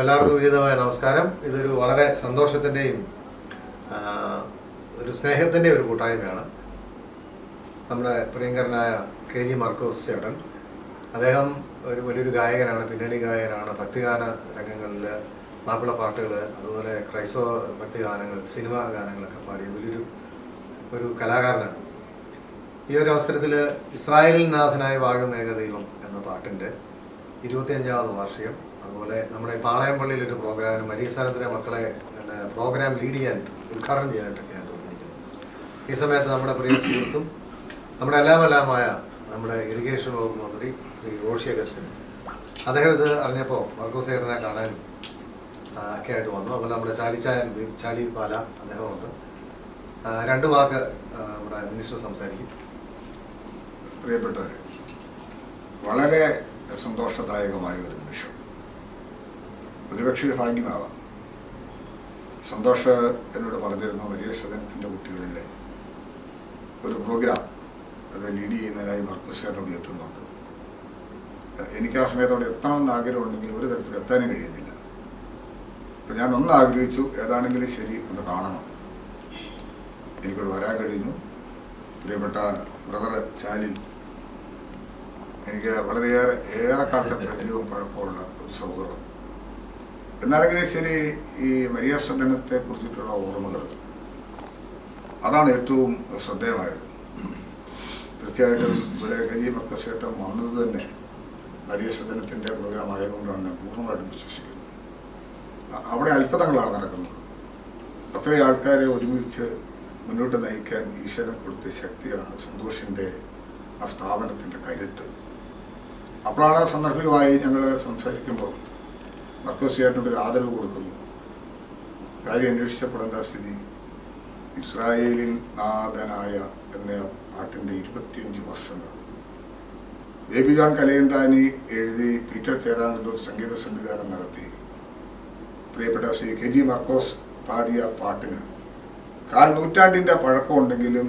എല്ലാവർക്കും ഉചിതമായ നമസ്കാരം. ഇതൊരു വളരെ സന്തോഷത്തിന്റെയും ഒരു സ്നേഹത്തിന്റെ ഒരു കൂട്ടായ്മയാണ്. നമ്മുടെ പ്രിയങ്കരനായ കെ ജി മാർക്കോസ് ചേട്ടൻ. അദ്ദേഹം ഒരു വലിയൊരു ഗായകനാണ് പിന്നണി ഗായകനാണ് ഭക്തിഗാന രംഗങ്ങളിൽ മാപ്പിള പാട്ടുകൾ അതുപോലെ ക്രൈസ്തവ ഭക്തിഗാനങ്ങൾ സിനിമാ ഗാനങ്ങളൊക്കെ പാടിയ വലിയൊരു ഒരു കലാകാരനാണ്. ഈ ഒരു അവസരത്തിൽ ഇസ്രായേലിൽ നാഥനായ വാഴും ഏകദൈവം എന്ന പാട്ടിന്റെ ഇരുപത്തിയഞ്ചാമത് വാർഷികം അതുപോലെ നമ്മുടെ പാളയം പള്ളിയിൽ ഒരു പ്രോഗ്രാം മരീസ്ഥാനത്തിലെ മക്കളെ പ്രോഗ്രാം ലീഡ് ചെയ്യാൻ ഉദ്ഘാടനം ചെയ്യാനായിട്ടൊക്കെയാണ് തോന്നിയിരിക്കുന്നത് ഈ സമയത്ത് നമ്മുടെ പ്രിയ സുഹൃത്തും നമ്മുടെ എല്ലാം എല്ലാമായ നമ്മുടെ ഇറിഗേഷൻ വകുപ്പ് മന്ത്രി ശ്രീ റോഷി അഗസ്റ്റിൻ. അദ്ദേഹം ഇത് അറിഞ്ഞപ്പോൾ മർക്കോസ് കാണാൻ ഒക്കെ ആയിട്ട് വന്നു. അതുപോലെ നമ്മുടെ ചാലിച്ചായൻ ചാലി പാല അദ്ദേഹം ഉണ്ട് ആ, രണ്ട് വാക്ക് നമ്മുടെ മിനിസ്റ്റർ സംസാരിക്കും. പ്രിയപ്പെട്ടവർ വളരെ സന്തോഷദായകമായ ഒരു നിമിഷം. ഒരുപക്ഷെ ഭാഗ്യമാവാം. സന്തോഷ എന്നോട് പറഞ്ഞിരുന്ന വലിയ സദനത്തിന്റെ കുട്ടികളിലെ ഒരു പ്രോഗ്രാം അത് ലീഡ് ചെയ്യുന്നതിനായി മർക്കസ് എത്തുന്നുണ്ട്. എനിക്ക് ആ സമയത്ത് അവിടെ എത്തണമെന്ന് ആഗ്രഹമുണ്ടെങ്കിൽ ഒരു തരത്തിലും എത്താനും കഴിയുന്നില്ല. അപ്പം ഞാൻ ഒന്ന് ആഗ്രഹിച്ചു ഏതാണെങ്കിലും ശരി ഒന്ന് കാണണം. എനിക്കിവിടെ വരാൻ കഴിഞ്ഞു. പ്രിയപ്പെട്ട ബ്രദർ ചാലിൽ എനിക്ക് വളരെയേറെ ഏറെക്കാലത്തെ പരിചയവും പഴക്കമുള്ള ഒരു സൗഹൃദം എന്നാലെങ്കിലും ശരി ഈ മരിയ കുറിച്ചിട്ടുള്ള ഓർമ്മകൾ. അതാണ് ഏറ്റവും ശ്രദ്ധേയമായത്. തീർച്ചയായിട്ടും ഇവിടെ കരി മർക്കസേട്ടം വന്നത് തന്നെ മരിയ പ്രോഗ്രാം ആയതുകൊണ്ടാണ് പൂർണമായിട്ടും വിശ്വസിക്കുന്നത്. അവിടെ അത്ഭുതങ്ങളാണ് നടക്കുന്നത്. അത്രയും ആൾക്കാരെ ഒരുമിച്ച് മുന്നോട്ട് നയിക്കാൻ ഈശ്വരൻ കൊടുത്ത ശക്തിയാണ് സന്തോഷിന്റെ ആ സ്ഥാപനത്തിന്റെ കരുത്ത്. അപ്പോഴാണ് സന്ദർഭികമായി ഞങ്ങൾ സംസാരിക്കുമ്പോൾ മർക്കോസ് ചേട്ടനോട് ഒരു ആദരവ് കൊടുക്കുന്നു. കാര്യം അന്വേഷിച്ചപ്പോൾ എന്താ സ്ഥിതി ഇസ്രായേലിൻ നാഥനായ എന്ന പാട്ടിന്റെ ഇരുപത്തിയഞ്ച് വർഷങ്ങൾ ബേബി ജോൺ കലയന്താനി എഴുതി പീറ്റർ ചേരാനല്ലൂർ സംഗീത സംവിധാനം നടത്തി. പ്രിയപ്പെട്ട ശ്രീ കെ ജി മർക്കോസ് പാടിയ പാട്ടിന് കാൽ നൂറ്റാണ്ടിന്റെ പഴക്കമുണ്ടെങ്കിലും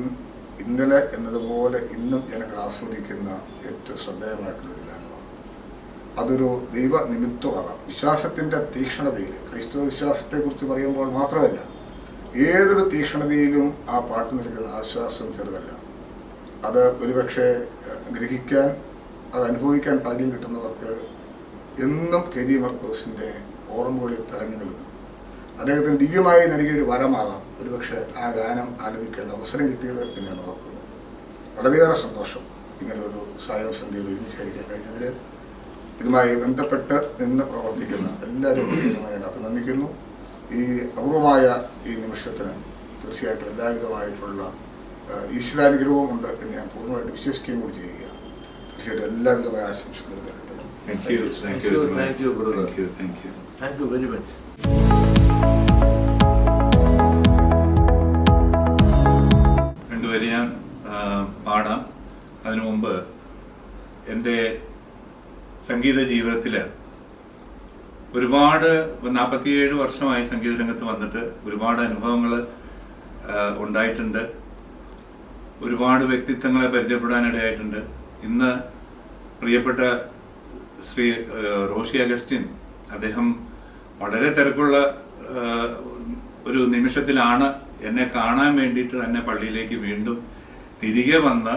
ഇന്നലെ എന്നതുപോലെ ഇന്നും ജനങ്ങൾ ആസ്വദിക്കുന്ന ഏറ്റവും ശ്രദ്ധേയമായിട്ടുള്ള അതൊരു ദൈവ നിമിത്തമാകാം വിശ്വാസത്തിന്റെ തീക്ഷ്ണതയിൽ ക്രൈസ്തവ വിശ്വാസത്തെക്കുറിച്ച് പറയുമ്പോൾ മാത്രമല്ല ഏതൊരു തീക്ഷ്ണതയിലും ആ പാട്ട് നൽകുന്ന ആശ്വാസം ചെറുതല്ല. അത് ഒരുപക്ഷെ ഗ്രഹിക്കാൻ അത് അനുഭവിക്കാൻ ഭാഗ്യം കിട്ടുന്നവർക്ക് എന്നും കെ. ജി. മർക്കോസിന്റെ ഓർമ്മകളിൽ തിളങ്ങി നിൽക്കും. അദ്ദേഹത്തിന് ദിവ്യമായി നൽകിയൊരു വരമാകാം ഒരുപക്ഷെ ആ ഗാനം ആലപിക്കാൻ അവസരം കിട്ടിയത് എന്ന് ഓർക്കുന്നു. വളരെയേറെ സന്തോഷം ഇങ്ങനെ ഒരു സായം സന്ധ്യയിൽ ഒരുമിച്ചായിരിക്കാൻ കഴിഞ്ഞതിൽ. ഇതുമായി ബന്ധപ്പെട്ട് നിന്ന് പ്രവർത്തിക്കുന്ന എല്ലാവരും ഞാൻ അഭിനന്ദിക്കുന്നു. ഈ അപൂർവമായ ഈ നിമിഷത്തിന് തീർച്ചയായിട്ടും എല്ലാവിധമായിട്ടുള്ള ഈശ്വരാനുഗ്രഹവും ഉണ്ട് എന്ന് ഞാൻ പൂർണമായിട്ട് വിശ്വസിക്കുകയും കൂടി ചെയ്യുക തീർച്ചയായിട്ടും എല്ലാവിധമായ ആശംസകളും very much. രണ്ടുപേരും ഞാൻ പാടാം. അതിനു മുമ്പ് എന്റെ സംഗീത ജീവിതത്തിൽ ഒരുപാട് നാൽപ്പത്തിയേഴ് വർഷമായി സംഗീത രംഗത്ത് വന്നിട്ട് ഒരുപാട് അനുഭവങ്ങൾ ഉണ്ടായിട്ടുണ്ട്. ഒരുപാട് വ്യക്തിത്വങ്ങളെ പരിചയപ്പെടാനിടയായിട്ടുണ്ട്. ഇന്ന് പ്രിയപ്പെട്ട ശ്രീ റോഷി അഗസ്റ്റിൻ അദ്ദേഹം വളരെ തിരക്കുള്ള ഒരു നിമിഷത്തിലാണ് എന്നെ കാണാൻ വേണ്ടിയിട്ട് തന്നെ പള്ളിയിലേക്ക് വീണ്ടും തിരികെ വന്ന്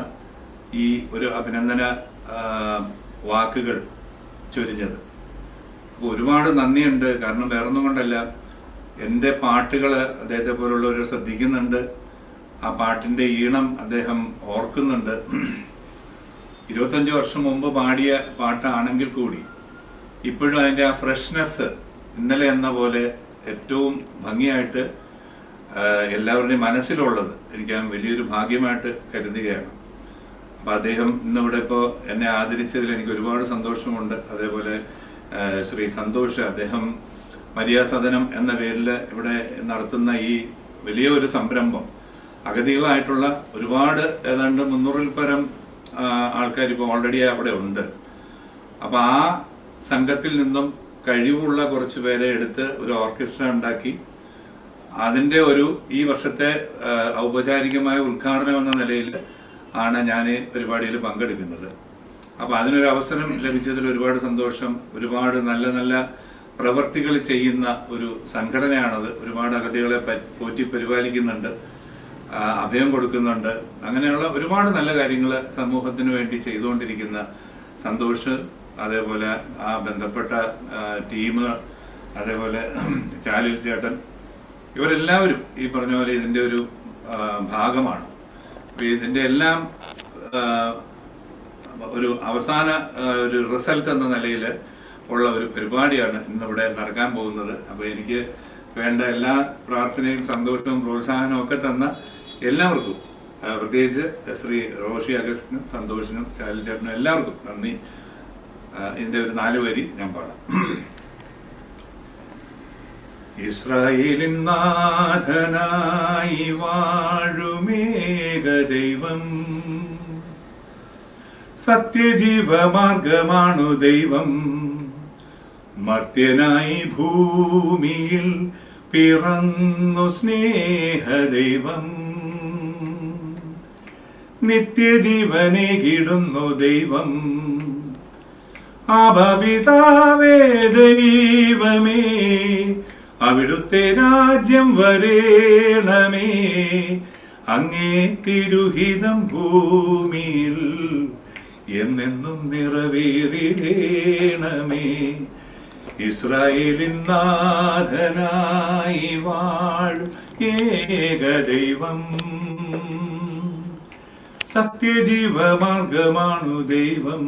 ഈ ഒരു അഭിനന്ദന വാക്കുകൾ ചൊരിഞ്ഞത്. ഒരുപാട് നന്ദിയുണ്ട്. കാരണം വേറൊന്നും കൊണ്ടല്ല. എന്റെ പാട്ടുകൾ അദ്ദേഹത്തെ പോലുള്ളവർ ശ്രദ്ധിക്കുന്നുണ്ട്. ആ പാട്ടിന്റെ ഈണം അദ്ദേഹം ഓർക്കുന്നുണ്ട്. ഇരുപത്തഞ്ച് വർഷം മുമ്പ് പാടിയ പാട്ടാണെങ്കിൽ കൂടി ഇപ്പോഴും അതിന്റെ ആ ഫ്രഷ്നെസ് ഇന്നലെ എന്ന പോലെ ഏറ്റവും ഭംഗിയായിട്ട് എല്ലാവരുടെയും മനസ്സിലുള്ളത് എനിക്ക് ആ വലിയൊരു ഭാഗ്യമായിട്ട് കരുതുകയാണ്. അപ്പം അദ്ദേഹം ഇന്നിവിടെ ഇപ്പോൾ എന്നെ ആദരിച്ചതിൽ എനിക്ക് ഒരുപാട് സന്തോഷമുണ്ട്. അതേപോലെ ശ്രീ സന്തോഷ് അദ്ദേഹം മര്യാസദനം എന്ന പേരിൽ ഇവിടെ നടത്തുന്ന ഈ വലിയ ഒരു സംരംഭം. അഗതികളായിട്ടുള്ള ഒരുപാട് ഏതാണ്ട് മുന്നൂറിൽ പരം ആൾക്കാർ ഇപ്പോൾ ഓൾറെഡി അവിടെ ഉണ്ട്. അപ്പൊ ആ സംഘത്തിൽ നിന്നും കഴിവുള്ള കുറച്ച് പേരെ എടുത്ത് ഒരു ഓർക്കസ്ട്ര ഉണ്ടാക്കി. അതിന്റെ ഒരു ഈ വർഷത്തെ ഔപചാരികമായ ഉദ്ഘാടനം എന്ന നിലയിൽ ആണ് ഞാൻ പരിപാടിയിൽ പങ്കെടുക്കുന്നത്. അപ്പോൾ അതിനൊരു അവസരം ലഭിച്ചതിൽ ഒരുപാട് സന്തോഷം ഒരുപാട് നല്ല നല്ല പ്രവർത്തികൾ ചെയ്യുന്ന ഒരു സംഘടനയാണത്. ഒരുപാട് അഗതികളെ പോറ്റി പരിപാലിക്കുന്നുണ്ട്. അഭയം കൊടുക്കുന്നുണ്ട്. അങ്ങനെയുള്ള ഒരുപാട് നല്ല കാര്യങ്ങൾ സമൂഹത്തിന് വേണ്ടി ചെയ്തുകൊണ്ടിരിക്കുന്ന സന്തോഷ് അതേപോലെ ആ ബന്ധപ്പെട്ട ടീം അതേപോലെ ചാലിൽ ചേട്ടൻ ഇവരെല്ലാവരും ഈ പറഞ്ഞ പോലെ ഇതിന്റെ ഒരു ഭാഗമാണ്. ഇതിന്റെ എല്ലാം ഒരു അവസാന ഒരു റിസൾട്ട് എന്ന നിലയിൽ ഉള്ള ഒരു പരിപാടിയാണ് ഇന്നിവിടെ നടക്കാൻ പോകുന്നത്. അപ്പോൾ എനിക്ക് വേണ്ട എല്ലാ പ്രാർത്ഥനയും സന്തോഷവും പ്രോത്സാഹനവും ഒക്കെ തന്ന എല്ലാവർക്കും പ്രത്യേകിച്ച് ശ്രീ റോഷി അഗസ്റ്റിനും സന്തോഷിനും ചാലി ചേട്ടനും എല്ലാവർക്കും നന്ദി. ഇതിന്റെ ഒരു നാല് വരി ഞാൻ പാടാം. ഇസ്രായേലിൻ നാഥനായി വാഴുമേക ദൈവം. സത്യജീവമാർഗമാണു ദൈവം. മർത്യനായി ഭൂമിയിൽ പിറന്നു സ്നേഹദൈവം നിത്യജീവനെ കിടുന്നു ദൈവം. ആപിതാവേ ദൈവമേ അവിടുത്തെ രാജ്യം വരേണമേ. അങ്ങേ തിരുഹിതം ഭൂമിയിൽ എന്നെന്നും നിറവേറിടേണമേ. ഇസ്രായേലിൻ നാഥനായി വാഴും ഏകദൈവം സത്യജീവമാർഗമാണു ദൈവം.